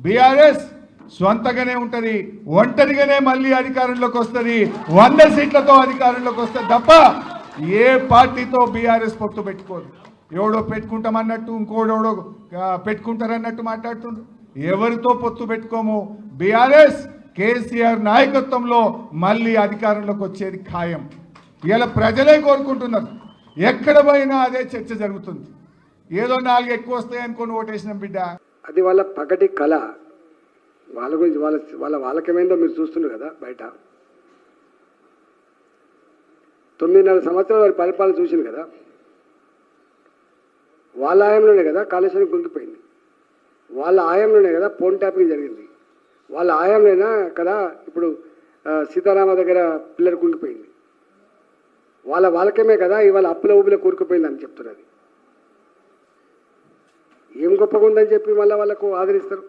BRS సొంతగానే ఉంటది ఒంటరిగానే మళ్ళీ అధికారంలోకి వస్తుంది వంద సీట్లతో అధికారంలోకి వస్తుంది తప్ప ఏ పార్టీతో బీఆర్ఎస్ పొత్తు పెట్టుకోదు. ఎవడో పెట్టుకుంటామన్నట్టు ఇంకోడెవడో పెట్టుకుంటారన్నట్టు మాట్లాడుతుండ్రు. ఎవరితో పొత్తు పెట్టుకోము? బీఆర్ఎస్ కేసీఆర్ నాయకత్వంలో మళ్ళీ అధికారంలోకి వచ్చేది ఖాయం. ఇలా ప్రజలే కోరుకుంటున్నారు. ఎక్కడ పోయినా అదే చర్చ జరుగుతుంది. ఏదో నాలుగు ఎక్కువ వస్తాయనుకోని ఓటేసినాం బిడ్డ. అది వాళ్ళ పగటి కళ. వాళ్ళ గురించి వాళ్ళ వాళ్ళ వాళ్ళకేమైందో మీరు చూస్తున్నారు కదా బయట. తొమ్మిదిన్నర సంవత్సరాలు వారి పరిపాలన చూసింది కదా. వాళ్ళ ఆయంలోనే కదా కాళేశ్వరం గుంగిపోయింది వాళ్ళ ఆయంలోనే కదా ఫోన్ ట్యాపింగ్ జరిగింది. వాళ్ళ ఆయంలోనే కదా ఇప్పుడు సీతారామ దగ్గర పిల్లలు కుంగిపోయింది వాళ్ళ వాళ్ళకమే కదా ఇవాళ అప్పుల ఊపిలో కూరుకుపోయింది అని చెప్తున్నది ఏం గొప్పగా ఉందని చెప్పి మళ్ళీ వాళ్ళకు ఆదరిస్తారు.